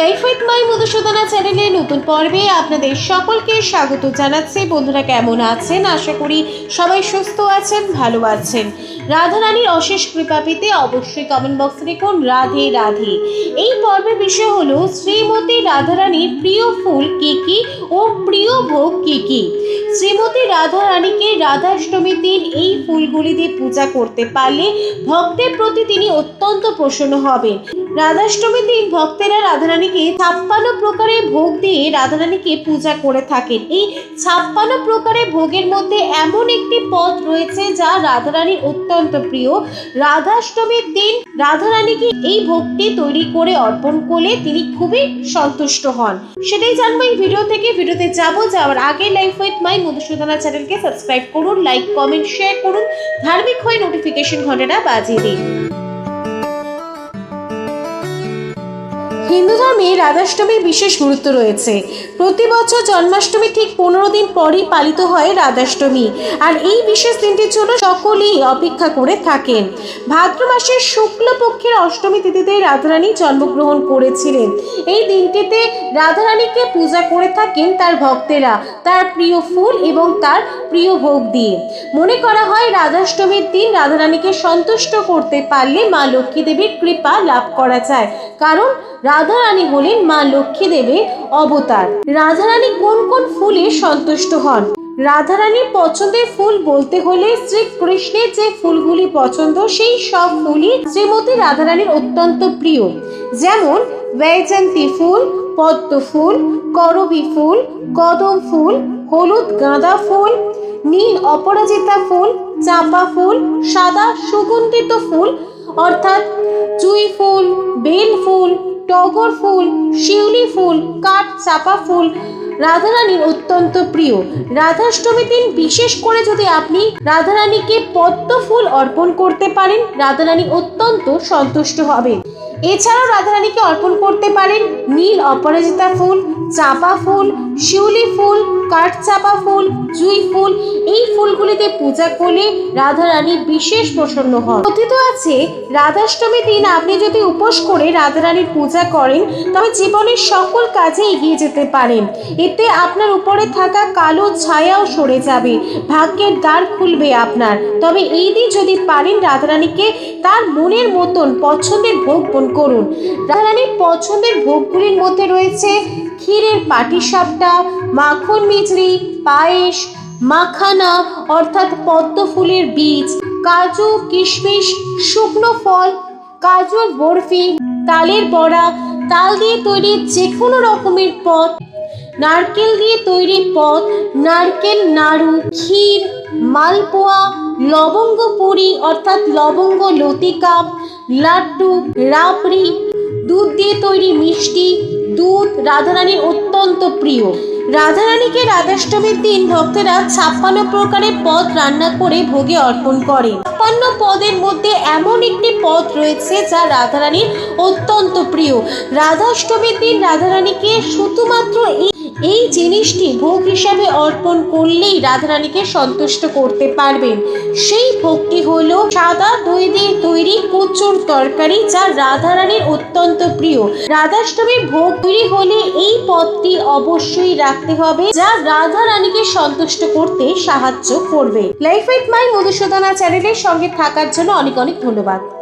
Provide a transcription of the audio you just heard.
Life with my Madhusudana চ্যানেলে নতুন পর্বে আপনাদের সকলকে স্বাগত জানাচ্ছি। বন্ধুরা কেমন আছেন? আশা করি সবাই সুস্থ আছেন, ভালো আছেন। রাধারানীর অশেষ কৃপা পেতে অবশ্যই কমেন্ট বক্সে লিখুন রাধে রাধে। এই পর্বের বিষয় হলো, শ্রীমতী রাধারানীর প্রিয় ফুল কি কি ও প্রিয় ভোগ কি কি? শ্রীমতী রাধারানীকে রাধাষ্টমীর দিন এই ফুলগুলি দিয়ে পূজা করতে পারলে ভক্তের প্রতি তিনি অত্যন্ত প্রসন্ন হবেন। রাধাষ্টমীর দিন ভক্তেরা রাধারানীকে ছাপ্পান্ন প্রকারের ভোগ দিয়ে রাধারানীকে পূজা করে থাকেন। এই ছাপ্পান্ন প্রকারের ভোগের মধ্যে এমন একটি পদ রয়েছে যা রাধারানীর অত্যন্ত প্রিয়। রাধাষ্টমীর দিন রাধারানীকে এই ভোগটি তৈরি করে অর্পণ করলে তিনি খুবই সন্তুষ্ট হন। সেটাই জানব এই ভিডিও থেকে। ভিডিওতে যাব যাওয়ার আগে লাইফ উইথ মাই মধুসূদনা চ্যানেলকে সাবস্ক্রাইব করুন, লাইক, কমেন্ট, শেয়ার করুন। ধার্মিক হয়ে নোটিফিকেশন ঘন্টাটা বাজিয়ে দিন। হিন্দু ধর্মে রাধাষ্টমীর বিশেষ গুরুত্ব রয়েছে। প্রতি বছর জন্মাষ্টমী ঠিক পনেরো দিন পরই পালিত হয় রাধাষ্টমী। আর এই বিশেষ দিনটির জন্য সকলেই অপেক্ষা করে থাকেন। ভাদ্র মাসের শুক্লপক্ষের অষ্টমী তিথিতে রাধারানী জন্মগ্রহণ করেছিলেন। এই দিনটিতে রাধারানীকে পূজা করে থাকেন তার ভক্তেরা, তার প্রিয় ফুল এবং তার প্রিয় ভোগ দিয়ে। মনে করা হয় রাধাষ্টমীর দিন রাধারানীকে সন্তুষ্ট করতে পারলে মা লক্ষ্মী দেবীর কৃপা লাভ করা যায়। কারণ রাধারানী হলেন মা লক্ষ্মী দেবের অবতার। রাধারানী কোন কোন ফুলে সন্তুষ্ট হন? রাধারানীর পছন্দের ফুল বলতে হলে শ্রীকৃষ্ণের যে ফুলগুলি পছন্দ, সেই সব ফুলই শ্রীমতী রাধারানীর অত্যন্ত প্রিয়। যেমন বৈজয়ন্তী ফুল, পদ্ম ফুল, করবী ফুল, কদম ফুল, হলুদ গাঁদা ফুল, নীল অপরাজিতা ফুল, চাঁপা ফুল, সাদা সুগন্ধিত ফুল অর্থাৎ জুই ফুল, বেল ফুল, টগর ফুল, শিউলি ফুল, কাঠ চাপা ফুল রাধারানীর অত্যন্ত প্রিয়। রাধাষ্টমীর দিন বিশেষ করে যদি আপনি রাধারানীকে পদ্ম ফুল অর্পণ করতে পারেন, রাধারানী অত্যন্ত সন্তুষ্ট হবেন। এছাড়াও রাধারানীকে অর্পণ করতে পারেন নীল অপরাজিতা ফুল, চাপা ফুল, শিউলি ফুল কাঠচাপা ফুল জুই ফুল ফুলগুলিতে পূজা করলে রাধারানী বিশেষ প্রসন্ন হন। কথিত আছে, রাধাষ্টমীর দিন আপনি যদি উপোস করে রাধারানীর পূজা করেন, তবে জীবনের সকল কাজে এগিয়ে যেতে পারেন। এতে আপনার উপরে থাকা কালো ছায়াও সরে যাবে, ভাগ্যের দ্বার খুলবে আপনার। তবে এই দিন যদি পারেন রাধারানীকে, তার মনের মতন পছন্দের ভোগ করুন। রাধারানীর পছন্দের ভোগগুলির মধ্যে রয়েছে ক্ষীরের পাটিসাপটা, মাখন মিজরি পায়েস মাখানা, অর্থাৎ পদ্ম ফুলের বীজ, কাজু, কিশমিশ, শুকনো ফল, কাজুর বরফি, তালের বড়া, তাল দিয়ে তৈরি যে কোনো রকমের পদ, নারকেল দিয়ে তৈরি পদ, নারকেল, নাড়ু, ক্ষীর, মালপোয়া, লবঙ্গ পুরি, অর্থাৎ লবঙ্গ, লতিকা, লাড্ডু, রাবড়ি, দুধ দিয়ে তৈরি মিষ্টি, দুধ রাধারানীর অত্যন্ত প্রিয়। রাধারানীকে রাধাষ্টমীর দিন ভক্তরা ছাপ্পান্ন প্রকারের পদ রান্না করে ভোগে অর্পণ করে ছাপ্পান্ন পদের মধ্যে এমন একটি পদ রয়েছে যা রাধারানীর অত্যন্ত প্রিয়। রাধাষ্টমীর দিন রাধারানীকে শুধুমাত্র এই জিনিসটি ভোগ হিসাবে অর্পণ করলেই রাধারানীকে সন্তুষ্ট করতে পারবেন। সেই ভোগটি হল সাদা দই দিয়ে তৈরি কচুর তরকারি যা রাধারানীর অত্যন্ত প্রিয়। রাধাষ্টমীর ভোগ তৈরি হলে এই পদটি অবশ্যই রাখতে হবে যা রাধারানীকে সন্তুষ্ট করতে সাহায্য করবে। লাইফ উইথ মাই মধুসূদনা চ্যানেলের সঙ্গে থাকার জন্য অনেক অনেক ধন্যবাদ।